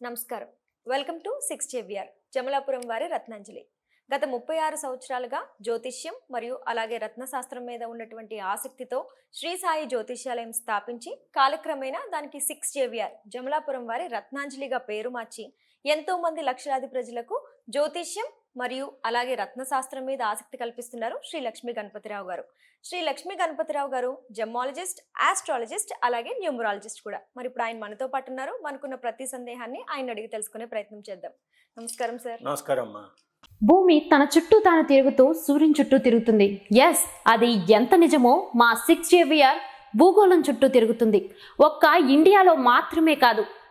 నమస్కారం. Welcome to six JVR Jamalapuram వారి రత్నాంజలి. గత ముప్పై ఆరు సంవత్సరాలుగా జ్యోతిష్యం మరియు అలాగే రత్నశాస్త్రం మీద ఉన్నటువంటి ఆసక్తితో శ్రీ సాయి జ్యోతిష్యాలయం స్థాపించి కాలక్రమేణా దానికి సిక్స్ జేవిఆర్ జమలాపురం వారి రత్నాంజలిగా పేరు మార్చి ఎంతో మంది లక్షలాది ప్రజలకు జ్యోతిష్యం మరియు అలాగే రత్నశాస్త్రం మీద ఆసక్తి కల్పిస్తున్నారు శ్రీ లక్ష్మీ గణపతిరావు గారు. శ్రీ లక్ష్మీ గణపతిరావు గారు జెమాలజిస్ట్ ఆస్ట్రాలజిస్ట్ అలాగే న్యూమరాలజిస్ట్ కూడా. మరి ఇప్పుడు ఆయన మనతో పాటు ఉన్నారు. మనకున్న ప్రతి సందేహాన్ని ఆయన అడిగి తెలుసుకునే ప్రయత్నం చేద్దాం. నమస్కారం సార్. నమస్కారం అమ్మా. భూమి తన చుట్టూ తాను తిరుగుతూ సూర్యుని చుట్టూ తిరుగుతుంది. ఎస్ అది ఎంత నిజమో మా సిక్స్ జేవియర్ భూగోళం చుట్టూ తిరుగుతుంది. ఒక్క ఇండియాలో మాత్రమే కాదు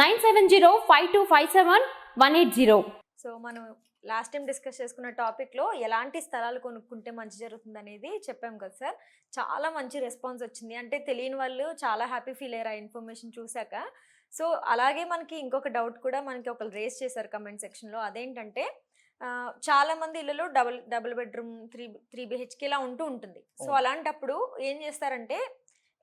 nine seven zero five two five seven one eight zero. So మనం లాస్ట్ టైం డిస్కస్ చేసుకున్న టాపిక్లో ఎలాంటి స్థలాలు కొనుక్కుంటే మంచి జరుగుతుంది అనేది చెప్పాం కదా సార్. చాలా మంచి రెస్పాన్స్ వచ్చింది. అంటే తెలియని వాళ్ళు చాలా హ్యాపీ ఫీల్ అయ్యారు ఆ ఇన్ఫర్మేషన్ చూశాక. సో అలాగే మనకి ఇంకొక డౌట్ కూడా మనకి ఒకరు రేస్ చేశారు కమెంట్ సెక్షన్లో. అదేంటంటే చాలా మంది ఇళ్ళలో double double bedroom three three BHK ఇలా ఉంటూ ఉంటుంది. సో. అలాంటప్పుడు ఏం చేస్తారంటే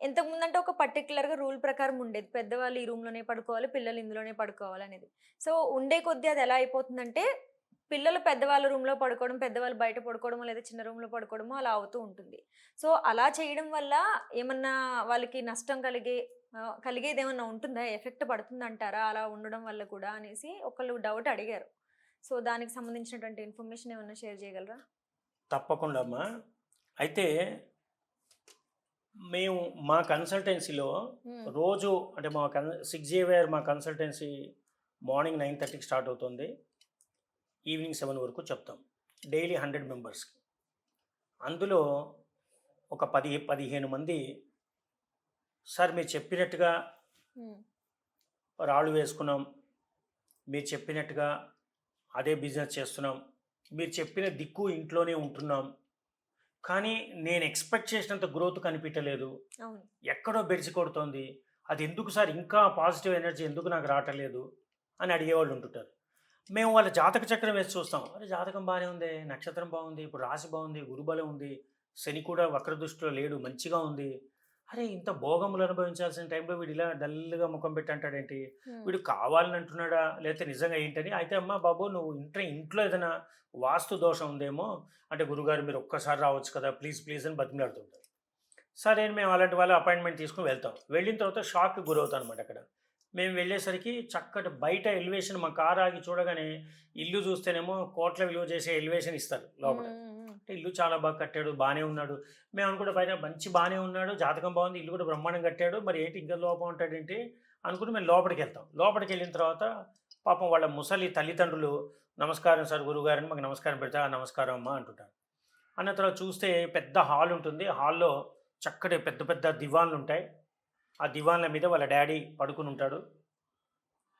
ఇంతకు అంటే ఒక పర్టికులర్గా రూల్ ప్రకారం ఉండేది. పెద్దవాళ్ళు ఈ రూమ్లోనే పడుకోవాలి పిల్లలు ఇందులోనే పడుకోవాలి అనేది. సో ఉండే కొద్దీ అది ఎలా అయిపోతుందంటే పిల్లలు పెద్దవాళ్ళ రూమ్లో పడుకోవడం పెద్దవాళ్ళు బయట పడుకోవడమో లేదా చిన్న రూమ్లో పడుకోవడమో అలా అవుతూ ఉంటుంది. సో అలా చేయడం వల్ల ఏమన్నా వాళ్ళకి నష్టం కలిగే కలిగేది ఏమన్నా ఉంటుందా? ఎఫెక్ట్ పడుతుందంటారా? అలా ఉండడం వల్ల కూడా అనేసి ఒకళ్ళు డౌట్ అడిగారు. సో దానికి సంబంధించినటువంటి ఇన్ఫర్మేషన్ ఏమన్నా షేర్ చేయగలరా? తప్పకుండా అమ్మా. అయితే మేము మా కన్సల్టెన్సీలో. రోజు అంటే మా కన్ సిక్స్ జేవిఆర్ మా కన్సల్టెన్సీ మార్నింగ్ నైన్ థర్టీకి స్టార్ట్ అవుతుంది. ఈవినింగ్ సెవెన్ వరకు చెప్తాం. డైలీ హండ్రెడ్ మెంబర్స్కి. అందులో ఒక పది పదిహేను మంది సార్ మీరు చెప్పినట్టుగా. రాళ్ళు వేసుకున్నాం. మీరు చెప్పినట్టుగా అదే బిజినెస్ చేస్తున్నాం. మీరు చెప్పిన దిక్కు ఇంట్లోనే ఉంటున్నాం. కానీ నేను ఎక్స్పెక్ట్ చేసినంత గ్రోత్ కనిపించలేదు ఎక్కడో బెడిసి కొడుతోంది. అది ఎందుకు సార్ ఇంకా పాజిటివ్ ఎనర్జీ ఎందుకు నాకు రావట్లేదు? అని అడిగేవాళ్ళు ఉంటుంటారు. మేము వాళ్ళ జాతక చక్రం వేసి చూస్తాం. అరే జాతకం బాగానే ఉంది. నక్షత్రం బాగుంది. ఇప్పుడు రాశి బాగుంది. గురుబలం ఉంది. శని కూడా వక్రదృష్టిలో లేడు. మంచిగా ఉంది. అరే! ఇంత భోగములు అనుభవించాల్సిన టైంలో వీడు ఇలా డల్గా ముఖం పెట్టి అంటాడేంటి. వీడు కావాలని అంటున్నాడా లేకపోతే నిజంగా ఏంటని? అయితే అమ్మా బాబు నువ్వు ఇంట్లో ఇంట్లో ఏదైనా వాస్తు దోషం ఉందేమో? అంటే గురుగారు మీరు ఒక్కసారి రావచ్చు కదా ప్లీజ్ ప్లీజ్ అని బతిమలాడుతుంటారు సరే మేము అలాంటి వాళ్ళ అపాయింట్మెంట్ తీసుకుని వెళ్తాం. వెళ్ళిన తర్వాత షాక్కి గురవుతాం అనమాట అక్కడ. మేము వెళ్ళేసరికి చక్కటి బయట ఎలివేషన్ మా కారు ఆగి చూడగానే ఇల్లు చూస్తేనేమో కోట్ల విలువ చేసే ఎలివేషన్ ఇస్తారు లోపల. అంటే ఇల్లు చాలా బాగా కట్టాడు బాగానే ఉన్నాడు. మేము అనుకుంటే పైన మంచి బాగానే ఉన్నాడు జాతకం బాగుంది ఇల్లు కూడా బ్రహ్మాండం కట్టాడు. మరి ఏంటి ఇంకా లోపం ఉంటాడేంటి అనుకుని మేము లోపలికి వెళ్తాం. లోపలికి వెళ్ళిన తర్వాత పాపం వాళ్ళ ముసలి తల్లిదండ్రులు నమస్కారం సార్ గురుగారని మాకు నమస్కారం పెడతా "ఆ, నమస్కారం అమ్మా అంటుంటారు. అన్న తర్వాత చూస్తే పెద్ద హాల్ ఉంటుంది. హాల్లో చక్కటి పెద్ద పెద్ద దివాన్లు ఉంటాయి. ఆ దివాన్ల మీద వాళ్ళ డాడీ పడుకుని ఉంటాడు.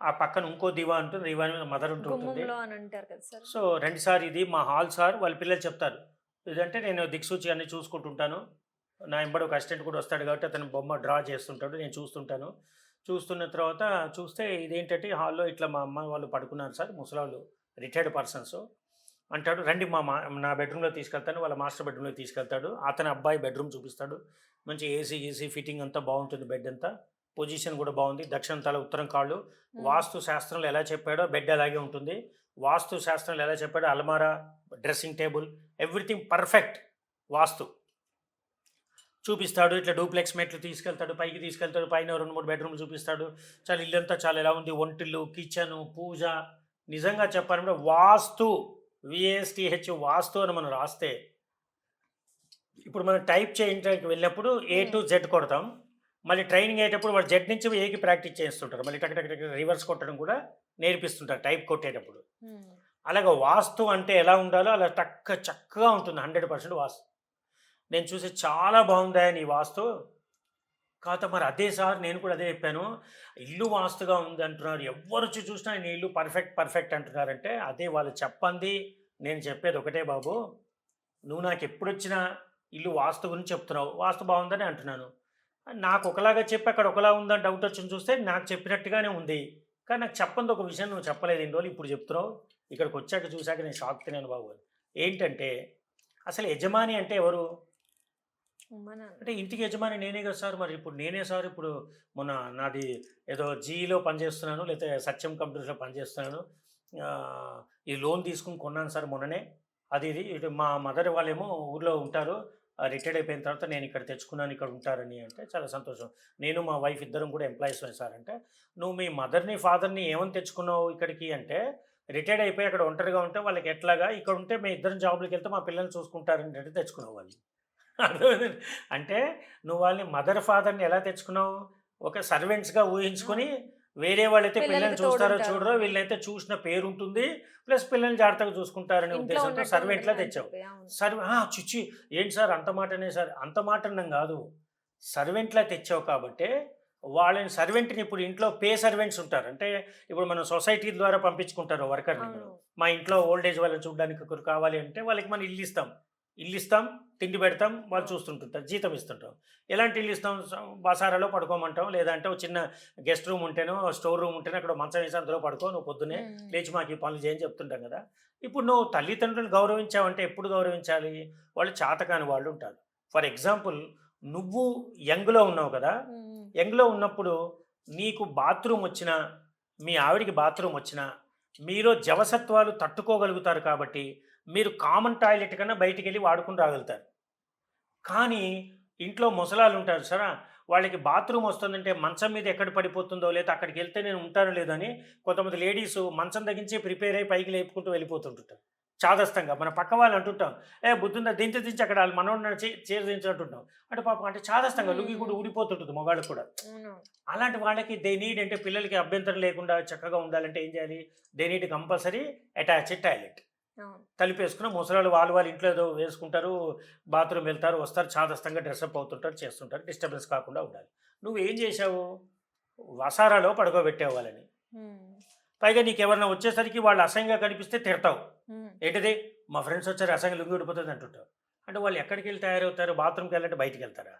ఆ పక్కన ఇంకో దివాన్ ఉంటుంది. దివాన్ మీద మదర్ ఉంటుంది. గుమ్మంలో అని అంటారు కదా సార్. సో రెండు సార్ ఇది మా హాల్ సార్ వాళ్ళ పిల్లలు చెప్తారు. ఇదంటే నేను దిక్సూచి అన్ని చూసుకుంటుంటాను. నా ఎంబడి ఒక అసిస్టెంట్ కూడా వస్తాడు కాబట్టి అతను బొమ్మ డ్రా చేస్తుంటాడు. నేను చూస్తుంటాను. చూస్తున్న తర్వాత చూస్తే ఇదేంటంటే హాల్లో ఇట్లా మా అమ్మ వాళ్ళు పడుకున్నారు సార్ ముసలాళ్ళు రిటైర్డ్ పర్సన్స్. అంటాడు రండి మా మా నా బెడ్రూమ్లో తీసుకెళ్తాను వాళ్ళ మాస్టర్ బెడ్రూమ్లో తీసుకెళ్తాడు. అతని అబ్బాయి బెడ్రూమ్ చూపిస్తాడు. మంచి ఏసీ ఏసీ ఫిట్టింగ్ అంతా బాగుంటుంది బెడ్ అంతా. పొజిషన్ కూడా బాగుంది. దక్షిణ తల ఉత్తరం కాళ్ళు. వాస్తు శాస్త్రంలో ఎలా చెప్పాడో బెడ్ అలాగే ఉంటుంది. వాస్తు శాస్త్రంలో ఎలా చెప్పాడో అలమారా dressing table everything perfect vastu. చూపిస్తాడు ఇట్లా డూప్లెక్స్ మెట్లు తీసుకెళ్తాడు పైకి తీసుకెళ్తాడు పైన రెండు మూడు బెడ్రూమ్లు చూపిస్తాడు. చాలా ఇల్లంతా చాలా ఎలా ఉంది? ఒంటిల్లు కిచెన్ పూజ. నిజంగా చెప్పాలంటే వాస్తు విఎస్టిహెచ్ వాస్తు అని మనం రాస్తే ఇప్పుడు మనం టైప్ చేయడానికి వెళ్ళినప్పుడు ఏ టు జెడ్ కొడతాం. మళ్ళీ ట్రైనింగ్ అయ్యేటప్పుడు వాడు జెడ్ నుంచి ఏకి ప్రాక్టీస్ చేస్తుంటారు. మళ్ళీ టక్ టక్ రివర్స్ కొట్టడం కూడా నేర్పిస్తుంటారు టైప్ కొట్టేటప్పుడు. మ్మ్. అలాగే వాస్తు అంటే ఎలా ఉండాలో అలా టక్క చక్కగా ఉంటుంది హండ్రెడ్ పర్సెంట్ వాస్తు. నేను చూసి చాలా బాగుందా నీ వాస్తు. కాకపోతే మరి అదే సార్ నేను కూడా అదే చెప్పాను. ఇల్లు వాస్తుగా ఉంది అంటున్నారు. ఎవ్వరు వచ్చి చూసినా నీ ఇల్లు పర్ఫెక్ట్ పర్ఫెక్ట్ అంటున్నారంటే అదే వాళ్ళు చెప్పంది. నేను చెప్పేది ఒకటే బాబు. నువ్వు నాకు ఎప్పుడు వచ్చినా ఇల్లు వాస్తు గురించి చెప్తున్నావు. వాస్తు బాగుందని అంటున్నాను. నాకు ఒకలాగా చెప్పి అక్కడ ఒకలా ఉందని డౌట్ వచ్చింది చూస్తే నాకు చెప్పినట్టుగానే ఉంది. కానీ నాకు చెప్పంది ఒక విషయం నువ్వు చెప్పలేదు. ఇన్ని రోజులు ఇప్పుడు చెప్తున్నావు. ఇక్కడికి వచ్చాక చూశాక నేను షాక్ తినాను బాబు ఏంటంటే అసలు యజమాని అంటే ఎవరు? అంటే ఇంటికి యజమాని నేనే కదా సార్ మరి? ఇప్పుడు నేనే సార్ ఇప్పుడు మొన్న నాది ఏదో జీలో పనిచేస్తున్నాను లేకపోతే సత్యం కంపెనీస్లో పనిచేస్తున్నాను. ఈ లోన్ తీసుకుని కొన్నాను సార్ మొన్ననే. అది ఇది. ఇటు మా మదర్ వాళ్ళేమో ఊర్లో ఉంటారు. రిటైర్డ్ అయిపోయిన తర్వాత నేను ఇక్కడ తెచ్చుకున్నాను ఇక్కడ ఉంటారని అంటే చాలా సంతోషం. నేను మా వైఫ్ ఇద్దరం కూడా ఎంప్లాయీస్ సార్ అంటే. నువ్వు మీ మదర్ని ఫాదర్ని ఏమని తెచ్చుకున్నావు ఇక్కడికి అంటే రిటైర్డ్ అయిపోయి అక్కడ ఒంటరిగా ఉంటే వాళ్ళకి ఎట్లాగా? ఇక్కడ ఉంటే మేము ఇద్దరం జాబ్లకి వెళ్తే మా పిల్లల్ని చూసుకుంటారని అంటే తెచ్చుకున్నావు వాళ్ళు అంటే నువ్వు వాళ్ళని మదర్ ఫాదర్ని ఎలా తెచ్చుకున్నావు? ఒక సర్వెంట్స్గా ఊహించుకొని వేరే వాళ్ళైతే పిల్లల్ని చూస్తారో. చూడరో వీళ్ళైతే చూసిన పేరు ఉంటుంది ప్లస్ పిల్లల్ని జాగ్రత్తగా చూసుకుంటారనే ఉద్దేశంతో సర్వెంట్లా తెచ్చావు. సర్వ చిచ్చి ఏంటి సార్ అంత మాటనే సార్? అంత మాట అన్నం కాదు. సర్వెంట్లా తెచ్చావు కాబట్టి వాళ్ళని సర్వెంట్ని ఇప్పుడు ఇంట్లో పే సర్వెంట్స్ ఉంటారు. అంటే ఇప్పుడు మనం సొసైటీ ద్వారా పంపించుకుంటారు వర్కర్ని. మా ఇంట్లో ఓల్డ్ ఏజ్ వాళ్ళని చూడడానికి ఒకరు కావాలి అంటే వాళ్ళకి మనం ఇల్లు ఇస్తాం. ఇల్లు ఇస్తాం తిండి పెడతాం వాళ్ళు చూస్తుంటుంటారు జీతం ఇస్తుంటాం. ఎలాంటి ఇల్లు ఇస్తాం? బసారాలో పడుకోమంటాం లేదంటే ఒక చిన్న గెస్ట్ రూమ్ ఉంటేనో స్టోర్ రూమ్ ఉంటేనో అక్కడ మంచం వేసి అందులో పడుకో నువ్వు పొద్దునే. లేచి మాకు ఈ పనులు చేయని చెప్తుంటాం కదా. ఇప్పుడు నువ్వు తల్లిదండ్రులను గౌరవించావంటే ఎప్పుడు గౌరవించాలి? వాళ్ళు చాతకాని వాళ్ళు ఉంటారు. ఫర్ ఎగ్జాంపుల్ నువ్వు యంగ్లో ఉన్నావు కదా. యంగ్లో ఉన్నప్పుడు నీకు బాత్రూమ్ వచ్చినా మీ ఆవిడికి బాత్రూమ్ వచ్చినా మీరు జవసత్వాలు తట్టుకోగలుగుతారు కాబట్టి మీరు కామన్ టాయిలెట్ కన్నా బయటికి వెళ్ళి వాడుకుని రాగలుగుతారు. కానీ ఇంట్లో ముసలాలు ఉంటారు సరే వాళ్ళకి బాత్రూమ్ వస్తుందంటే మంచం మీద ఎక్కడ పడిపోతుందో లేదా అక్కడికి వెళ్తే నేను ఉంటాను లేదని కొంతమంది లేడీస్ మంచం తగ్గించి ప్రిపేర్ అయ్యి పైకి లేపుకుంటూ వెళ్ళిపోతుంటుంటారు. చాదస్తంగా. మన పక్క వాళ్ళు అంటుంటాం ఏ బుద్ధుందా దించి దించి అక్కడ వాళ్ళు మనోడు చీర దించి అంటుంటాం అంటే పాపం అంటే చాదస్తంగా లుంగి కూడా ఊడిపోతుంటుంది మొగాళ్ళకు కూడా. అలాంటి వాళ్ళకి దే నీడ్ అంటే పిల్లలకి అభ్యంతరం లేకుండా చక్కగా ఉండాలంటే ఏం చేయాలి? They need compulsory attached toilet. తలుపేసుకుని ముసలాళ్ళు వాళ్ళు వాళ్ళ ఇంట్లో ఏదో వేసుకుంటారు బాత్రూమ్ వెళ్తారు వస్తారు చాదస్తంగా డ్రెస్అప్ అవుతుంటారు చేస్తుంటారు డిస్టర్బెన్స్ కాకుండా ఉండాలి. నువ్వు ఏం చేశావు? వసారాలో పడుకోబెట్టావు వాళ్ళని ఉమ్. పైగా నీకు ఎవరైనా వచ్చేసరికి వాళ్ళు అసహ్యంగా కనిపిస్తే తిడతావు. ఏంటిది? మా ఫ్రెండ్స్ వచ్చారు అసహ్యంగా లుంగి ఊడిపోతుంది అంటుంటావు అంటే వాళ్ళు ఎక్కడికి వెళ్ళి తయారవుతారు? బాత్రూమ్కి వెళ్ళాలంటే బయటికి వెళ్తారా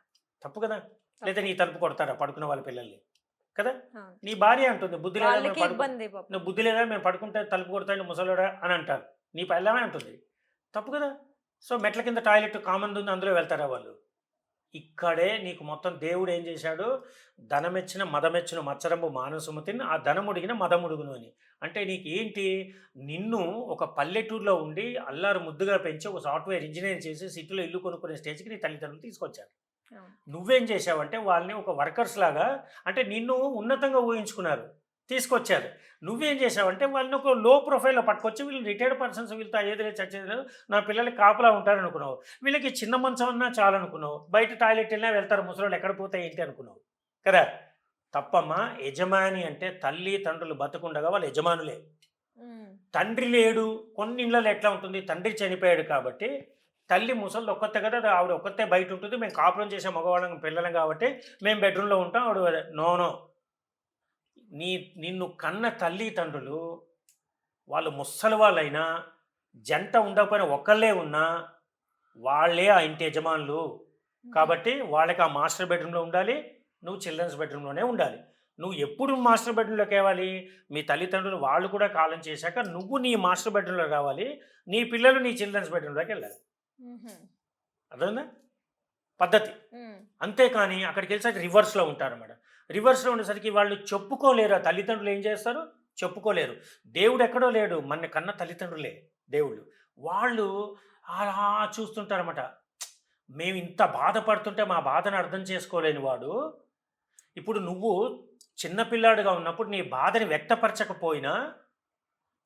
తప్పు కదా? లేదా నీ తలుపు కొడతారా? పడుకున్న వాళ్ళ పిల్లల్ని. కదా. నీ భార్య అంటుంది బుద్ధి లేదా. నువ్వు బుద్ధి లేదా? మేము పడుకుంటే తలుపు కొడతాండి ముసలోడా? అని అంటారు. నీ పల్లెమే అంటుంది. తప్పు కదా? సో మెట్ల కింద టాయిలెట్ కామన్ ఉంది అందులో వెళ్తారా వాళ్ళు? ఇక్కడే నీకు మొత్తం దేవుడు ఏం చేశాడు? ధనమెచ్చిన మదమెచ్చిన మచ్చరంబు మానసుమతిని ఆ ధనముడిగిన మదముడుగును అని. అంటే నీకు ఏంటి నిన్ను ఒక పల్లెటూరులో ఉండి అల్లారు ముద్దుగా పెంచి ఒక సాఫ్ట్వేర్ ఇంజనీర్ చేసి సిటీలో ఇల్లు కొనుక్కునే స్టేజ్కి నీ తల్లిదండ్రులు తీసుకొచ్చారు. నువ్వేం చేసావంటే వాళ్ళని ఒక వర్కర్స్ లాగా అంటే నిన్ను ఉన్నతంగా ఊహించుకున్నారు. తీసుకొచ్చారు. నువ్వేం చేసావంటే వాళ్ళని ఒక లో ప్రొఫైల్లో పట్టుకొచ్చి వీళ్ళు రిటైర్డ్ పర్సన్స్ వీళ్ళతో ఏదో చచ్చేది లేదు నా పిల్లలకి కాపలా ఉంటారు అనుకున్నావు వీళ్ళకి చిన్న మంచం అన్నా చాలు అనుకున్నావు బయట టాయిలెట్ వెళ్ళినా వెళ్తారు ముసలోళ్ళు ఎక్కడ పోతే ఏంటి అనుకున్నావు? కదా? తప్పమ్మా యజమాని అంటే తల్లి తండ్రులు బతుకుండగా వాళ్ళు యజమానులే. తండ్రి లేడు కొన్ని ఇళ్ళలో ఎట్లా ఉంటుంది? తండ్రి చనిపోయాడు కాబట్టి తల్లి ముసలి ఒక్కతే కదా ఆవిడ ఒక్కతే బయట ఉంటుంది. మేము కాపురం చేసే మగవాళ్ళం పిల్లలం కాబట్టి మేము బెడ్రూమ్లో ఉంటాం. ఆవిడ నో నో నిన్ను కన్న తల్లి తండ్రులు వాళ్ళు ముసలి వాళ్ళైనా జంట ఉండకపోయినా ఒక్కళ్ళే ఉన్నా వాళ్ళే ఆ ఇంటి యజమానులు. కాబట్టి వాళ్ళకి ఆ మాస్టర్ బెడ్రూమ్లో ఉండాలి నువ్వు చిల్డ్రన్స్ బెడ్రూమ్లోనే ఉండాలి. నువ్వు ఎప్పుడు మాస్టర్ బెడ్రూమ్లోకి వెళ్ళాలి మీ తల్లిదండ్రులు వాళ్ళు కూడా కాలం చేశాక నువ్వు నీ మాస్టర్ బెడ్రూమ్లో రావాలి నీ పిల్లలు నీ చిల్డ్రన్స్ బెడ్రూమ్లోకి వెళ్ళాలి. అర్థమైందా? పద్ధతి. అంతేకాని అక్కడికి వెళ్ళేసరికి రివర్స్లో ఉంటారు మేడం. రివర్స్లో ఉండేసరికి వాళ్ళు చెప్పుకోలేరు. ఆ తల్లిదండ్రులు ఏం చేస్తారు? చెప్పుకోలేరు. దేవుడు ఎక్కడో లేడు. మన కన్న తల్లిదండ్రులే దేవుళ్ళు. వాళ్ళు అలా చూస్తుంటారన్నమాట. మేము ఇంత బాధపడుతుంటే మా బాధను అర్థం చేసుకోలేని వాడు. ఇప్పుడు నువ్వు చిన్నపిల్లాడుగా ఉన్నప్పుడు నీ బాధని వ్యక్తపరచకపోయినా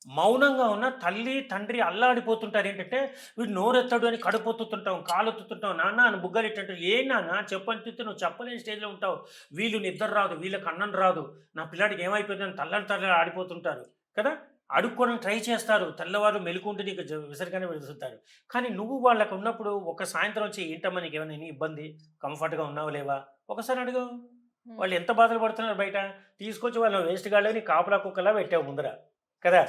మౌనంగా ఉన్న తల్లి తండ్రి అల్లాడిపోతుంటారు. ఏంటంటే వీడు నోరెత్తాడు అని కడుపొత్తుతుంటాం కాలొత్తుతుంటాం నాన్న అని బుగ్గలు ఇట్టంటే ఏ నాన్న? చెప్పని నువ్వు చెప్పలేని స్టేజ్లో ఉంటావు. వీళ్ళు నిద్ర రాదు వీళ్ళకి అన్నం రాదు. నా పిల్లాడికి ఏమైపోయిందని తల్లని తల్లని ఆడిపోతుంటారు. కదా? అడుక్కోవడానికి ట్రై చేస్తారు. తెల్లవారు మెలుకుంటూ నీకు విసరిగానే వెళ్తుంటారు కానీ నువ్వు వాళ్ళకు ఉన్నప్పుడు ఒక సాయంత్రం వచ్చి ఏంటమ్మా నీకు ఏమైనా ఇబ్బంది? కంఫర్ట్గా ఉన్నావు లేవా? ఒకసారి అడుగు. వాళ్ళు ఎంత బాధలు పడుతున్నారు బయట? తీసుకొచ్చి వాళ్ళు వేస్ట్ గాళ్ళని కాపలా కుక్కలా పెట్టావు ముందర. కదా.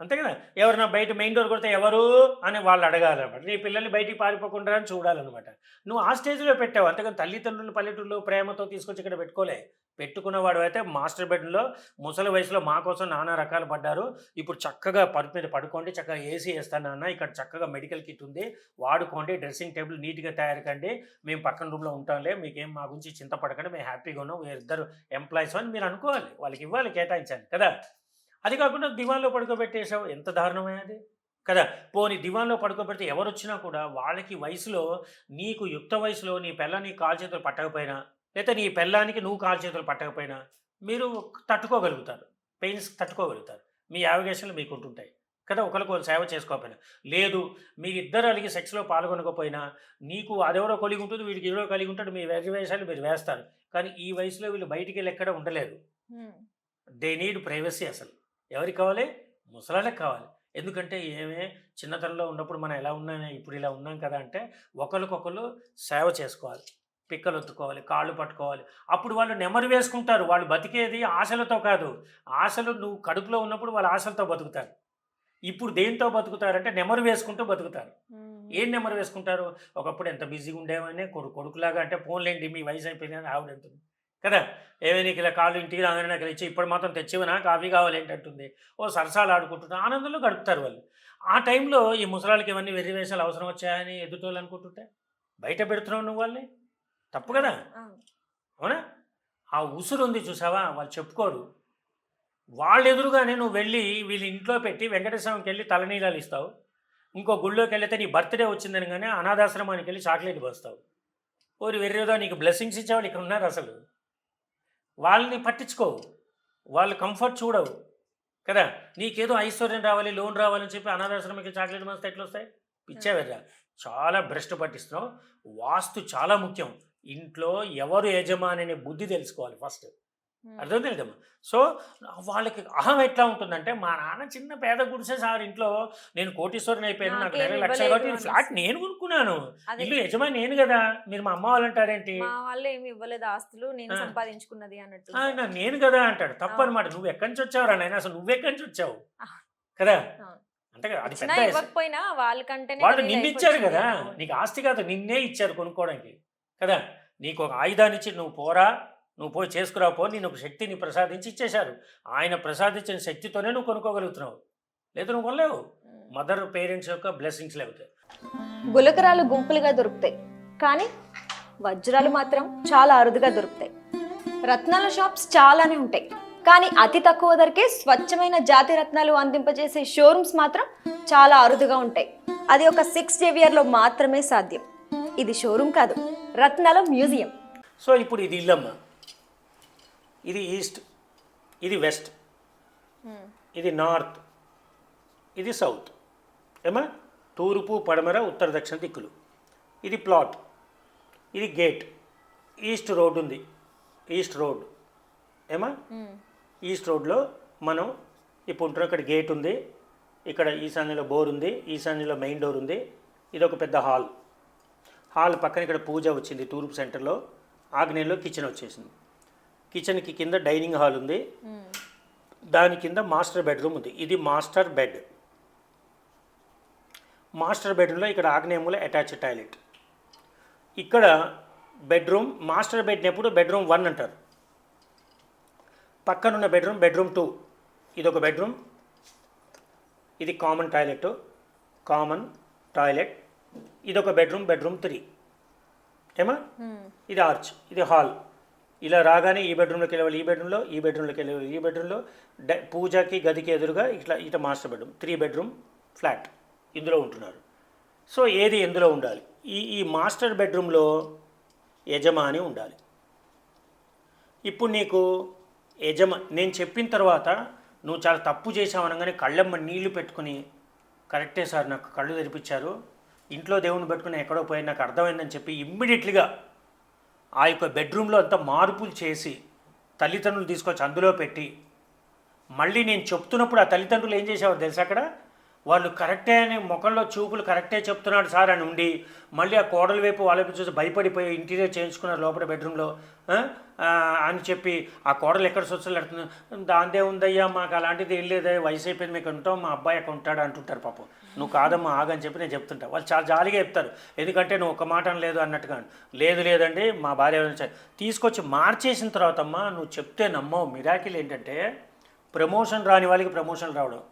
అంతే కదా? ఎవరైనా బయట మెయిన్ డోర్ కొడితే ఎవరు అని వాళ్ళు అడగాలన్నమాట. నీ పిల్లల్ని బయటికి పారిపోకుండా అని చూడాలన్నమాట. నువ్వు ఆ స్టేజ్లో పెట్టావు. అంతేకాని తల్లిదండ్రులు పల్లెటూళ్ళు ప్రేమతో తీసుకొచ్చి ఇక్కడ పెట్టుకోలే. పెట్టుకున్నవాడు అయితే మాస్టర్ బెడ్లో ముసలి వయసులో మా కోసం నానా రకాలు పడ్డారు. ఇప్పుడు చక్కగా పరుపు మీద పడుకోండి చక్కగా ఏసీ వేస్తాను నాన్న. ఇక్కడ చక్కగా మెడికల్ కిట్ ఉంది. వాడుకోండి డ్రెస్సింగ్ టేబుల్ నీట్గా తయారు కండి. మేము పక్కన రూమ్లో ఉంటాంలే. మీకేం మా గురించి చింతపడకండి. మేము హ్యాపీగా ఉన్నాం. ఇద్దరు ఎంప్లాయీస్ అని మీరు అనుకోవాలి. వాళ్ళకి ఇవ్వాలి కేటాయించాలి కదా? అది కాకుండా దివాన్లో పడుకోబెట్టేసావు ఎంత దారుణమే అది. కదా పోని దివాన్లో పడుకోబెడితే ఎవరు వచ్చినా కూడా వాళ్ళకి వయసులో నీకు యుక్త వయసులో నీ పిల్లని కాలు చేతులు పట్టకపోయినా లేదా నీ పిల్లానికి నువ్వు కాలు చేతులు పట్టకపోయినా మీరు తట్టుకోగలుగుతారు. పెయిన్స్ తట్టుకోగలుగుతారు. మీ యావిగేషన్లు మీకు ఉంటుంటాయి కదా ఒకరికొకరు సేవ చేసుకోకపోయినా. లేదు మీరిద్దరు అలిగి సెక్స్లో పాల్గొనకపోయినా నీకు అదెవరో కలిగి ఉంటుంది వీడికి ఎవరో కలిగి ఉంటాడు మీ వేషాలు మీరు వేస్తారు. కానీ ఈ వయసులో వీళ్ళు బయటికి వెళ్ళి ఎక్కడ ఉండలేరు ఉమ్. దే నీడ్ ప్రైవసీ అసలు. ఎవరికి కావాలి? ముసలాళ్ళకి కావాలి. ఎందుకంటే ఏమే? చిన్నతనంలో ఉన్నప్పుడు మనం ఎలా ఉన్నాం ఇప్పుడు ఇలా ఉన్నాం కదా అంటే ఒకరికొకరు సేవ చేసుకోవాలి. పిక్కలు ఒత్తుకోవాలి కాళ్ళు పట్టుకోవాలి. అప్పుడు వాళ్ళు నెమరు వేసుకుంటారు. వాళ్ళు బతికేది ఆశలతో కాదు. ఆశలు నువ్వు కడుపులో ఉన్నప్పుడు వాళ్ళ ఆశలతో బతుకుతారు. ఇప్పుడు దేంతో బతుకుతారంటే నెమరు వేసుకుంటూ బతుకుతారు. ఏం నెంబర్ వేసుకుంటారు? ఒకప్పుడు ఎంత బిజీగా ఉండేవని కొడుకు కొడుకులాగా అంటే ఫోన్లేండి మీ వయసు అయిపోయిందని ఆవిడ కదా? ఏమైనా నీకు ఇలా కాళ్ళు ఇంటికి రాగానే నాకు ఇచ్చి ఇప్పుడు మాత్రం తెచ్చివనా? కాఫీ కావాలి ఏంటంటుంది? ఓ సరసాలు ఆడుకుంటున్నా ఆనందంలో గడుపుతారు వాళ్ళు. ఆ టైంలో ఈ ముసలాళ్ళకి ఇవన్నీ వెర్రి వేషాలు అవసరం వచ్చాయని ఎదుటోళ్ళు అనుకుంటుంటే బయట పెడుతున్నావు నువ్వు వాళ్ళని? తప్పు కదా? అవును. అవునా? ఆ ఉసురు ఉంది చూసావా? వాళ్ళు చెప్పుకోరు. వాళ్ళ ఎదురుగానే నువ్వు వెళ్ళి వీళ్ళ ఇంట్లో పెట్టి వెంకటేశ్వరంకి వెళ్ళి తలనీలాలు ఇస్తావు. ఇంకో గుళ్ళోకి వెళ్తే నీ బర్త్డే వచ్చిందని కానీ అనాథాశ్రమానికి వెళ్ళి చాక్లెట్ పోస్తావు. ఓరి వెర్రేదో నీకు బ్లెస్సింగ్స్ ఇచ్చేవాళ్ళు ఇక్కడ ఉన్నారు అసలు. వాళ్ళని పట్టించుకోవు. వాళ్ళు కంఫర్ట్ చూడవు. కదా? నీకేదో ఐశ్వర్యం రావాలి లోన్ రావాలని చెప్పి అనాథాశ్రమకి చాక్లెట్ మస్తే ఎట్లా వస్తాయి పిచ్చావెర్రా చాలా భ్రష్టు పట్టిస్తున్నావు. వాస్తు చాలా ముఖ్యం. ఇంట్లో ఎవరు యజమాని అనే బుద్ధి తెలుసుకోవాలి ఫస్ట్ అర్థం కదమ్మా సో వాళ్ళకి అహం ఎట్లా ఉంటుందంటే మా నాన్న చిన్న పేద గుడిసే సార్ ఇంట్లో నేను కోటీశ్వరుని అయిపోయాను నాకు నెల లక్షలు కాబట్టి. ఫ్లాట్ నేను కొనుక్కున్నాను ఇల్లు యజమాని నేను కదా మీరు మా అమ్మ వాళ్ళు అంటారేంటి వాళ్ళు ఏమి ఇవ్వలేదు ఆస్తులు నేను. సంపాదించుకున్నది అన్నట్టు నేను కదా అంటాడు తప్పు. అనమాట నువ్వు ఎక్కడి నుంచి వచ్చావురా నాయన అసలు నువ్వెక్కడి నుంచి వచ్చావు. కదా. అంటే అది ఇవ్వకపోయినా వాళ్ళు నిన్ను ఇచ్చారు. కదా. నీకు ఆస్తి కాదు నిన్నే ఇచ్చారు కొనుక్కోవడానికి కదా నీకు ఒక ఆయుధాన్ని ఇచ్చి నువ్వు పోరా నువ్వు పోయి చేసుకురా పో. నేను ఒక శక్తిని ప్రసాదించి ఇచ్చేశారు. ఆయన ప్రసాదించిన శక్తితోనే నువ్వు కొనుక్కోగలుగుతున్నావు. లేదు నువ్వు కొనలేవు. మదర్ పేరెంట్స్ యొక్క బ్లెస్సింగ్స్ లేవుతాయి గులకరాలు గుంపులుగా దొరుకుతాయి. కానీ వజ్రాలు మాత్రం చాలా అరుదుగా దొరుకుతాయి. రత్నాల షాప్స్ చాలానే ఉంటాయి. కానీ అతి తక్కువ ధరకే స్వచ్ఛమైన జాతి రత్నాలు అందింపజేసే షోరూమ్స్ మాత్రం చాలా అరుదుగా ఉంటాయి. అది ఒక సిక్స్ జేవియర్లో మాత్రమే సాధ్యం. ఇది షోరూమ్ కాదు రత్నాల మ్యూజియం. సో ఇప్పుడు ఇది ఇల్లమ్మ. ఇది ఈస్ట్ ఇది వెస్ట్ ఇది నార్త్ ఇది సౌత్. ఏమా? తూర్పు పడమర ఉత్తర దక్షిణ దిక్కులు. ఇది ప్లాట్ ఇది గేట్. ఈస్ట్ రోడ్ ఉంది. East road. ఏమా? ఈస్ట్ రోడ్లో మనం ఇప్పుడు ఉంటున్న. ఇక్కడ గేట్ ఉంది. ఇక్కడ ఈశాన్యంలో బోర్ ఉంది. ఈశాన్యంలో మెయిన్ డోర్ ఉంది. ఇది ఒక పెద్ద హాల్. హాల్ పక్కన ఇక్కడ పూజ వచ్చింది తూర్పు సెంటర్లో. ఆగ్నేయంలో కిచెన్ వచ్చేసింది. కిచెన్కి కింద డైనింగ్ హాల్ ఉంది. దాని కింద మాస్టర్ బెడ్రూమ్ ఉంది. ఇది మాస్టర్ బెడ్. మాస్టర్ బెడ్రూమ్లో ఇక్కడ ఆగ్నేయంలో అటాచ్ టాయిలెట్. ఇక్కడ బెడ్రూమ్ మాస్టర్ బెడ్ ఎప్పుడు బెడ్రూమ్ వన్ అంటారు. పక్కనున్న బెడ్రూమ్ బెడ్రూమ్ టూ. ఇది ఒక బెడ్రూమ్. ఇది కామన్ టాయిలెట్. Common toilet. ఇది ఒక బెడ్రూమ్ బెడ్రూమ్ త్రీ. ఏమా? ఇది ఆర్చ్. ఇది హాల్. ఇలా రాగానే ఈ బెడ్రూమ్లోకి వెళ్ళవాలి ఈ బెడ్రూమ్లో ఈ బెడ్రూమ్లోకి వెళ్ళవాలి ఈ బెడ్రూమ్లో డ పూజకి గదికి ఎదురుగా ఇట్లా ఇట master bedroom three bedroom flat ఇందులో ఉంటున్నారు. సో ఏది ఎందులో ఉండాలి? ఈ ఈ మాస్టర్ బెడ్రూమ్లో యజమాని ఉండాలి. ఇప్పుడు నీకు యజమా నేను చెప్పిన తర్వాత నువ్వు చాలా తప్పు చేసావు అనగానే కళ్ళమ్మ నీళ్ళు పెట్టుకుని కరెక్టే సార్ నాకు కళ్ళు తెరిపించారు. ఇంట్లో దేవుని పెట్టుకుని ఎక్కడో పోయి నాకు అర్థమైందని చెప్పి ఇమ్మీడియట్లీగా ఆ యొక్క బెడ్రూమ్లో అంతా మార్పులు చేసి తల్లిదండ్రులు తీసుకొచ్చి అందులో పెట్టి మళ్ళీ నేను చెప్తున్నప్పుడు ఆ తల్లిదండ్రులు ఏం చేసేవారు తెలుసా అక్కడ? వాళ్ళు కరెక్టే అని ముఖంలో చూపులు కరెక్టే చెప్తున్నాడు సార్ అని ఉండి మళ్ళీ ఆ కోడల వైపు వాళ్ళ వైపు చూసి భయపడిపోయి ఇంటీరియర్ చేయించుకున్నారు లోపల బెడ్రూమ్లో అని చెప్పి ఆ కోడలు ఎక్కడ స్వచ్ఛలు పెడుతుంది దాందే ఉందయ్యా మాకు అలాంటిది ఏం లేదే వయసు అయిపోయింది మీకు ఉంటాం మా అబ్బాయి అక్కడ ఉంటాడు అంటుంటారు పాపం. నువ్వు కాదమ్మా ఆగని చెప్పి నేను చెప్తుంటా. వాళ్ళు చాలా జాలిగా చెప్తారు. ఎందుకంటే నువ్వు ఒక మాట లేదు అన్నట్టుగా లేదు లేదండి మా భార్య తీసుకొచ్చి మార్చేసిన తర్వాత అమ్మా నువ్వు చెప్తే నమ్మవు. మిరాకిల్ ఏంటంటే ప్రమోషన్ రాని వాళ్ళకి ప్రమోషన్ రావడం.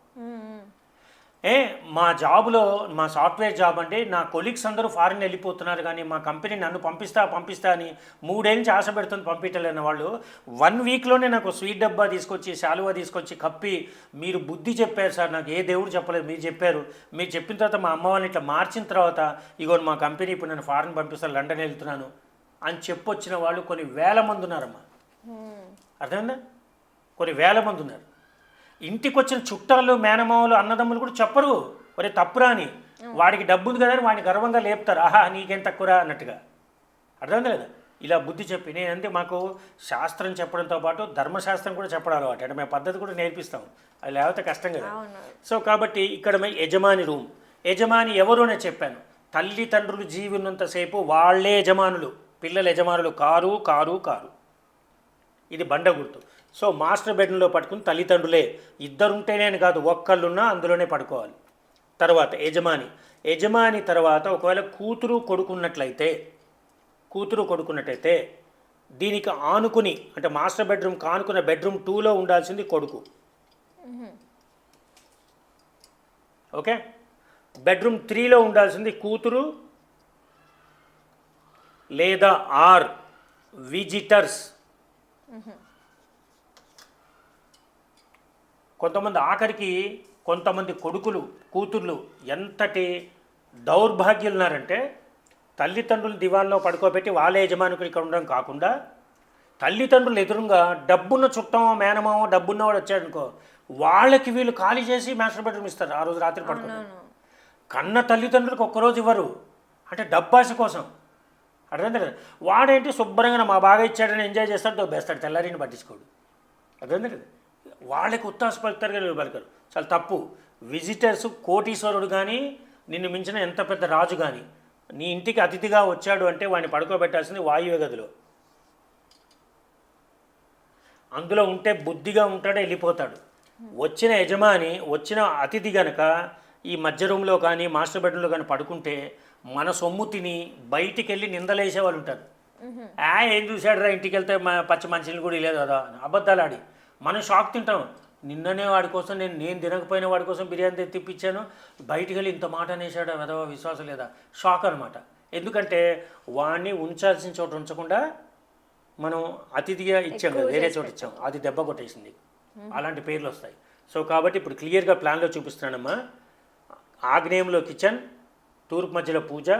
ఏ మా జాబ్లో మా సాఫ్ట్వేర్ జాబ్ అంటే నా కొలీగ్స్ అందరూ ఫారిన్ వెళ్ళిపోతున్నారు కానీ మా కంపెనీ నన్ను పంపిస్తా పంపిస్తా అని మూడేళ్ళ నుంచి ఆశ పెడుతుంది పంపించలేని వాళ్ళు. వన్ వీక్లోనే నాకు స్వీట్ డబ్బా తీసుకొచ్చి శాలువా తీసుకొచ్చి కప్పి మీరు బుద్ధి చెప్పారు సార్ నాకు ఏ దేవుడు చెప్పలేదు మీరు చెప్పారు. మీరు చెప్పిన తర్వాత మా అమ్మ వాళ్ళని ఇట్లా మార్చిన తర్వాత ఇగో మా కంపెనీ ఇప్పుడు నేను ఫారిన్ పంపిస్తాను లండన్ వెళ్తున్నాను అని చెప్పొచ్చిన వాళ్ళు కొన్ని వేల మంది ఉన్నారమ్మా. అర్థమైందా? కొన్ని వేల మంది ఉన్నారు. ఇంటికి వచ్చిన చుట్టాలు మేనమామలు అన్నదమ్ములు కూడా చెప్పరు. ఒరే తప్పురా అని. వాడికి డబ్బు ఉంది కదా అని వాడిని గర్వంగా లేపుతారు. ఆహా నీకేం తక్కువరా అన్నట్టుగా. అర్థమైంది లేదా? ఇలా బుద్ధి చెప్పి నేనంటే మాకు శాస్త్రం చెప్పడంతో పాటు ధర్మశాస్త్రం కూడా చెప్పడం అలవాటు. అంటే మేము పద్ధతి కూడా నేర్పిస్తాం. అది లేకపోతే కష్టం కదా. సో కాబట్టి ఇక్కడ యజమాని రూమ్. యజమాని ఎవరు అని చెప్పాను. తల్లిదండ్రులు జీవి ఉన్నంతసేపు వాళ్ళే యజమానులు. పిల్లల యజమానులు కారు కారు కారు. ఇది బండ గుర్తు. సో మాస్టర్ బెడ్రూమ్లో పట్టుకుని తల్లిదండ్రులే ఇద్దరుంటేనే అని కాదు ఒక్కళ్ళున్నా అందులోనే పడుకోవాలి. తర్వాత యజమాని. యజమాని తర్వాత ఒకవేళ కూతురు కొడుకున్నట్లయితే కూతురు కొడుకున్నట్టయితే దీనికి ఆనుకుని అంటే మాస్టర్ బెడ్రూమ్ కానుకున్న బెడ్రూమ్ టూలో ఉండాల్సింది కొడుకు. ఓకే? బెడ్రూమ్ త్రీలో ఉండాల్సింది కూతురు లేదా ఆర్ విజిటర్స్. కొంతమంది ఆఖరికి కొంతమంది కొడుకులు కూతుర్లు ఎంతటి దౌర్భాగ్యులు ఉన్నారంటే తల్లిదండ్రులు దివాన్లో పడుకోబెట్టి వాళ్ళ యజమానుకులు ఇక్కడ ఉండడం కాకుండా తల్లిదండ్రులు ఎదురుగా డబ్బున్న చుట్టమో మేనమామో డబ్బున్నవాడు వచ్చాడనుకో వాళ్ళకి వీళ్ళు ఖాళీ చేసి మాస్టర్ బెడ్రూమ్ ఇస్తారు ఆ రోజు రాత్రి పడుకుంటారు కన్న తల్లిదండ్రులకు ఒక్కరోజు ఇవ్వరు. అంటే డబ్బాస కోసం. అర్థమైంది కదా వాడేంటి? శుభ్రంగా మా బాగా ఇచ్చాడని ఎంజాయ్ చేస్తాడు దొబ్బేస్తాడు తెల్లారిని పట్టించుకోడు. అర్థమైంది కదా వాళ్ళకి ఉత్తాస పలుకుతారు కానీ పలకరు చాలా తప్పు. విజిటర్స్ కోటీశ్వరుడు కానీ నిన్ను మించిన ఎంత పెద్ద రాజు కానీ నీ ఇంటికి అతిథిగా వచ్చాడు అంటే వాడిని పడుకోబెట్టాల్సింది వాయువ్య గదిలో. అందులో ఉంటే బుద్ధిగా ఉంటాడు వెళ్ళిపోతాడు. వచ్చిన యజమాని వచ్చిన అతిథి గనక ఈ మధ్య రూమ్లో కానీ మాస్టర్ బెడ్రూమ్లో కానీ పడుకుంటే మన సొమ్ము తిని బయటికి వెళ్ళి నిందలేసే వాళ్ళు ఉంటారు ఆ ఏం చూశాడు రా ఇంటికి వెళ్తే మా పచ్చి మనుషులు కూడా లేదు కదా అని. అబద్ధాలు ఆడి. మనం షాక్ తింటాం. నిన్ననే వాడి కోసం నేను నేను తినకపోయిన వాడి కోసం బిర్యానీ తిప్పించాను. బయటికి వెళ్ళి ఇంత మాట అనేసాడు వెదవ విశ్వాసం లేదా? షాక్ అనమాట ఎందుకంటే వాడిని ఉంచాల్సిన చోట ఉంచకుండా మనం అతిథిగా ఇచ్చాం కదా వేరే చోట ఇచ్చాం. అది దెబ్బ కొట్టేసింది. అలాంటి పేర్లు వస్తాయి. సో కాబట్టి ఇప్పుడు క్లియర్గా ప్లాన్లో చూపిస్తున్నానమ్మా. ఆగ్నేయంలో కిచెన్ తూర్పు మధ్యలో పూజ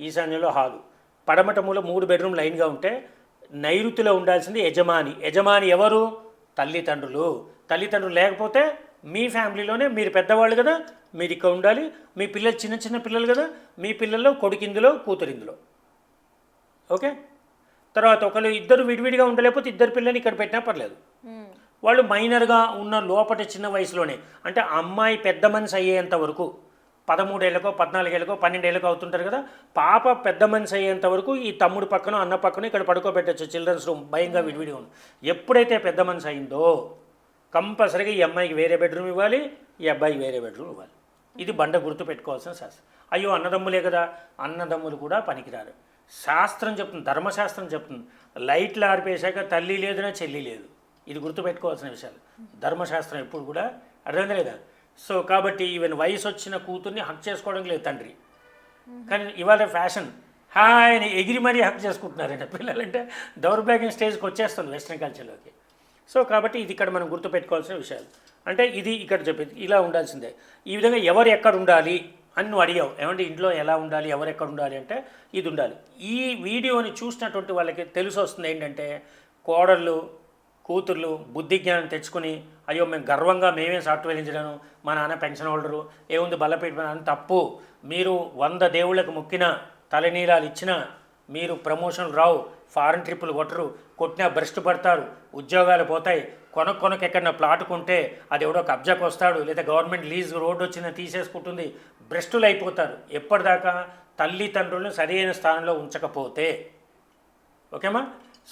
ఈశాన్యంలో హాలు. పడమట మూల మూడు బెడ్రూమ్ లైన్గా ఉంటే నైరుతిలో ఉండాల్సింది యజమాని. యజమాని ఎవరు? తల్లిదండ్రులు. తల్లిదండ్రులు లేకపోతే మీ ఫ్యామిలీలోనే మీరు పెద్దవాళ్ళు కదా మీరు ఇక్కడ ఉండాలి. మీ పిల్లలు చిన్న చిన్న పిల్లలు కదా మీ పిల్లల్లో కొడుకిందులో కూతురిందులో. ఓకే? తర్వాత ఒకళ్ళు ఇద్దరు విడివిడిగా ఉండలేకపోతే ఇద్దరు పిల్లల్ని ఇక్కడ పెట్టినా పర్లేదు. వాళ్ళు మైనర్గా ఉన్న లోపట చిన్న వయసులోనే అంటే అమ్మాయి పెద్ద మనిషి అయ్యేంత వరకు పదమూడేళ్ళకో పద్నాలుగేళ్ళకో పన్నెండేళ్ళకో అవుతుంటారు కదా. పాప పెద్ద మనిషి అయ్యేంత వరకు ఈ తమ్ముడు పక్కన అన్న పక్కన ఇక్కడ పడుకోబెట్టచ్చు చిల్డ్రన్స్ రూమ్ భయంగా విడివిడిగా ఉంది. ఎప్పుడైతే పెద్ద మనిషి అయిందో కంపల్సరీగా ఈ అమ్మాయికి వేరే బెడ్రూమ్ ఇవ్వాలి ఈ అబ్బాయికి వేరే బెడ్రూమ్ ఇవ్వాలి. ఇది బండ గుర్తు పెట్టుకోవాల్సిన శాస్త్రం. అయ్యో అన్నదమ్ములే కదా. అన్నదమ్ములు కూడా పనికిరారు. శాస్త్రం చెప్తుంది ధర్మశాస్త్రం చెప్తుంది. లైట్లు ఆర్పేశాక తల్లి లేదునా చెల్లి లేదు. ఇది గుర్తుపెట్టుకోవాల్సిన విషయాలు. ధర్మశాస్త్రం ఎప్పుడు కూడా అర్థమైంది లేదా సో కాబట్టి ఈవెన్ వయసు వచ్చిన కూతుర్ని హక్ చేసుకోవడం లేదు తండ్రి. కానీ ఇవాళ ఫ్యాషన్ హాయ్ అని ఎగిరి మరీ హక్ చేసుకుంటున్నారంట పిల్లలంటే దౌర్భాగ్యం స్టేజ్కి వచ్చేస్తుంది వెస్ట్రన్ కల్చర్లోకి. సో కాబట్టి ఇది ఇక్కడ మనం గుర్తుపెట్టుకోవాల్సిన విషయాలు. అంటే ఇది ఇక్కడ చెప్పేది ఇలా ఉండాల్సిందే. ఈ విధంగా ఎవరు ఎక్కడ ఉండాలి అని నువ్వు అడిగావు. ఏమంటే ఇంట్లో ఎలా ఉండాలి ఎవరు ఎక్కడ ఉండాలి అంటే ఇది ఉండాలి. ఈ వీడియోని చూసినటువంటి వాళ్ళకి తెలిసి వస్తుంది ఏంటంటే కోడళ్ళు కూతుర్లు బుద్ధి జ్ఞానం తెచ్చుకుని అయ్యో మేము గర్వంగా మేమే సాఫ్ట్వేర్ ఇంజనీరు మా నాన్న పెన్షన్ హోల్డరు ఏముంది బలపెట్టిన అని తప్పు. మీరు వంద దేవుళ్ళకు మొక్కిన తలనీలాలు ఇచ్చినా మీరు ప్రమోషన్లు రావు ఫారెన్ ట్రిప్పులు కొట్టరు కొట్టినా భ్రష్టు పడతారు ఉద్యోగాలు పోతాయి. కొనకు కొనకు ఎక్కడన్నా ప్లాట్ కొంటే అది ఎవడో కబ్జాకు వస్తాడు లేదా గవర్నమెంట్ లీజ్ రోడ్డు వచ్చిందని తీసేసుకుంటుంది భ్రష్టులు అయిపోతారు. ఎప్పటిదాకా తల్లిదండ్రులను సరైన స్థానంలో ఉంచకపోతే. ఓకేమా?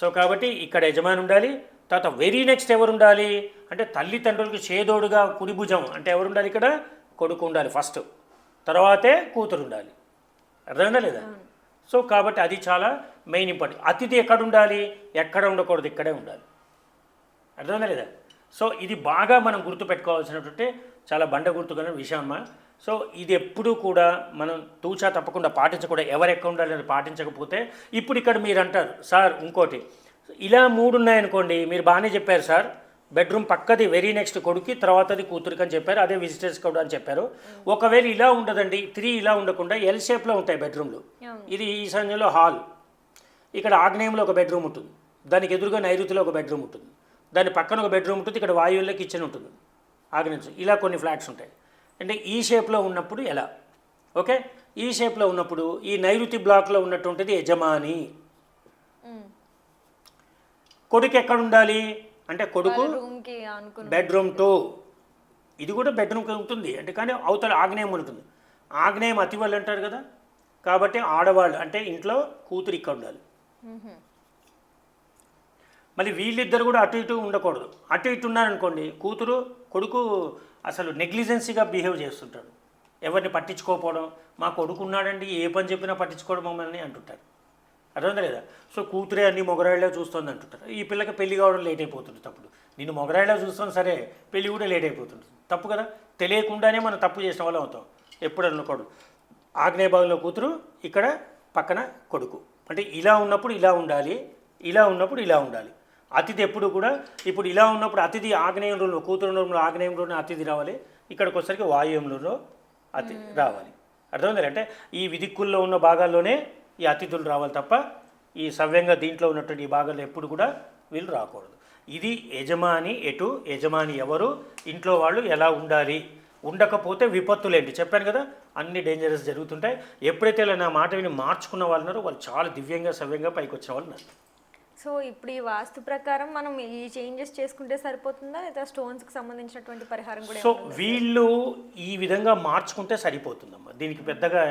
సో కాబట్టి ఇక్కడ యజమాని ఉండాలి తర్వాత వెరీ నెక్స్ట్ ఎవరు ఉండాలి అంటే తల్లిదండ్రులకు చేదోడుగా కుడి భుజం అంటే ఎవరు ఉండాలి ఇక్కడ? కొడుకు ఉండాలి ఫస్ట్. తర్వాతే కూతురు ఉండాలి అర్థమైందా లేదా? సో కాబట్టి అది చాలా మెయిన్ ఇంపార్టెంట్. అతిథి ఎక్కడ ఉండాలి ఎక్కడ ఉండకూడదు? ఇక్కడే ఉండాలి. అర్థమైందా లేదా? సో ఇది బాగా మనం గుర్తుపెట్టుకోవాల్సినటువంటి చాలా బండ గుర్తుకున్న విషయం అమ్మా సో ఇది ఎప్పుడూ కూడా మనం తూచా తప్పకుండా పాటించకూడదు. ఎవరు ఎక్కడ ఉండాలని పాటించకపోతే ఇప్పుడు ఇక్కడ మీరు అంటారు సార్ ఇంకోటి ఇలా మూడు ఉన్నాయనుకోండి మీరు బాగానే చెప్పారు సార్. బెడ్రూమ్ పక్కది వెరీ నెక్స్ట్ కొడుకు తర్వాతది కూతురికి అని చెప్పారు అదే విజిటర్స్ కూడా అని చెప్పారు. ఒకవేళ ఇలా ఉండదండి త్రీ ఇలా ఉండకుండా ఎల్ షేప్లో ఉంటాయి బెడ్రూమ్లు. ఇది ఈశాన్యంలో హాల్. ఇక్కడ ఆగ్నేయంలో ఒక బెడ్రూమ్ ఉంటుంది. దానికి ఎదురుగా నైరుతిలో ఒక బెడ్రూమ్ ఉంటుంది. దాని పక్కన ఒక బెడ్రూమ్ ఉంటుంది ఇక్కడ వాయువుల్లో కిచెన్ ఉంటుంది. ఆగ్నేయం ఇలా కొన్ని ఫ్లాట్స్ ఉంటాయి. అంటే ఈ షేప్లో ఉన్నప్పుడు ఎలా? ఓకే? ఈ షేప్లో ఉన్నప్పుడు ఈ నైరుతి బ్లాక్లో ఉన్నటువంటిది యజమాని. కొడుకు ఎక్కడ ఉండాలి అంటే కొడుకు బెడ్రూమ్ టూ. ఇది కూడా బెడ్రూమ్ ఉంటుంది. అంటే కానీ అవతల ఆగ్నేయం ఉంటుంది. ఆగ్నేయం అతివల్ అంటారు కదా? కాబట్టి ఆడవాళ్ళు అంటే ఇంట్లో కూతురు ఇక్కడ ఉండాలి. మళ్ళీ వీళ్ళిద్దరు కూడా అటు ఇటు ఉండకూడదు. అటు ఇటు ఉన్నారనుకోండి కూతురు కొడుకు అసలు నెగ్లిజెన్సీగా బిహేవ్ చేస్తుంటాడు. ఎవరిని పట్టించుకోకపోవడం మా కొడుకు ఉన్నాడండి ఏ పని చెప్పినా పట్టించుకోవడం మమ్మల్ని అంటుంటారు. అర్థమైందా లేదా? సో కూతురే అన్ని మొగరాయిలా చూస్తుంది అంటుంటారు. ఈ పిల్లకి పెళ్ళి కావడం లేట్ అయిపోతుంది తప్పుడు. నిన్ను మొగరాయిలా చూస్తాం సరే పెళ్ళి కూడా లేట్ అయిపోతుంది. తప్పు కదా? తెలియకుండానే మనం తప్పు చేసిన వాళ్ళం అవుతాం. ఎప్పుడు అనుకోడు. ఆగ్నేయ భాగంలో కూతురు ఇక్కడ పక్కన కొడుకు. అంటే ఇలా ఉన్నప్పుడు ఇలా ఉండాలి ఇలా ఉన్నప్పుడు ఇలా ఉండాలి. అతిథి ఎప్పుడు కూడా ఇప్పుడు ఇలా ఉన్నప్పుడు అతిథి ఆగ్నేయం రూమ్లో కూతురు రూమ్లో ఆగ్నేయం రూమ్లో అతిథి రావాలి. ఇక్కడికి వచ్చేసరికి వాయువ్యంలో అతి రావాలి. అర్థమైంది అంటే ఈ విదిక్కుల్లో ఉన్న భాగాల్లోనే ఈ అతిథులు రావాలి తప్ప ఈ సవ్యంగా దీంట్లో ఉన్నటువంటి ఈ భాగాల్లో ఎప్పుడు కూడా వీళ్ళు రాకూడదు. ఇది యజమాని ఎటు యజమాని ఎవరు ఇంట్లో వాళ్ళు ఎలా ఉండాలి? ఉండకపోతే విపత్తులేంటి చెప్పాను కదా అన్ని డేంజరస్ జరుగుతుంటాయి. ఎప్పుడైతే ఇలా నా మాట విని మార్చుకున్న వాళ్ళు ఉన్నారో వాళ్ళు చాలా దివ్యంగా సవ్యంగా పైకి వచ్చిన వాళ్ళు ఉన్నారు. సో ఇప్పుడు ఈ వాస్తు ప్రకారం మనం ఈ చేంజెస్ చేసుకుంటే సరిపోతుందా? లేదా స్టోన్స్కి సంబంధించినటువంటి పరిహారం కూడా సో? వీళ్ళు ఈ విధంగా మార్చుకుంటే సరిపోతుందమ్మా. దీనికి పెద్దగా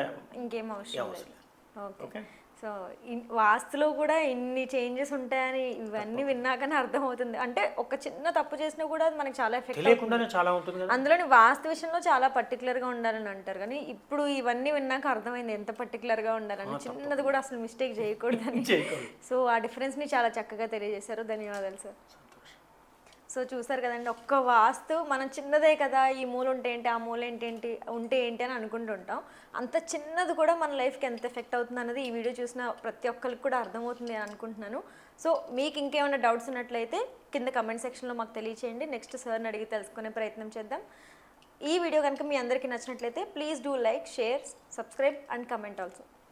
ఇంకేం అవసరం అవసరం లేదు. ఓకే సో వాస్తులో కూడా ఇన్ని చేంజెస్ ఉంటాయని ఇవన్నీ విన్నాకనే అర్థమవుతుంది. అంటే ఒక చిన్న తప్పు చేసినా కూడా అది మనకి చాలా ఎఫెక్ట్ చాలా ఉంటుంది అందులోని వాస్తు విషయంలో చాలా particular గా ఉండాలని అంటారు. కానీ ఇప్పుడు ఇవన్నీ విన్నాక అర్థమైంది ఎంత particular గా ఉండాలని. చిన్నది కూడా అసలు మిస్టేక్ చేయకూడదని. చేయకూడదు. సో ఆ difference ని చాలా చక్కగా తెలియజేశారు. ధన్యవాదాలు సార్. సో చూసారు కదండి ఒక్క వాస్తు మనం చిన్నదే కదా ఈ మూల ఉంటే ఏంటి ఆ మూల ఏంటేంటి ఉంటే ఏంటి అని అనుకుంటుంటాం. అంత చిన్నది కూడా మన లైఫ్కి ఎంత ఎఫెక్ట్ అవుతుంది అన్నది ఈ వీడియో చూసిన ప్రతి ఒక్కరికి కూడా అర్థమవుతుంది అని అనుకుంటున్నాను. సో మీకు ఇంకేమైనా డౌట్స్ ఉన్నట్లయితే కింద కమెంట్ సెక్షన్లో మాకు తెలియచేయండి. నెక్స్ట్ సార్ని అడిగి తెలుసుకునే ప్రయత్నం చేద్దాం. ఈ వీడియో కనుక మీ అందరికీ నచ్చినట్లయితే please do like share subscribe and comment also.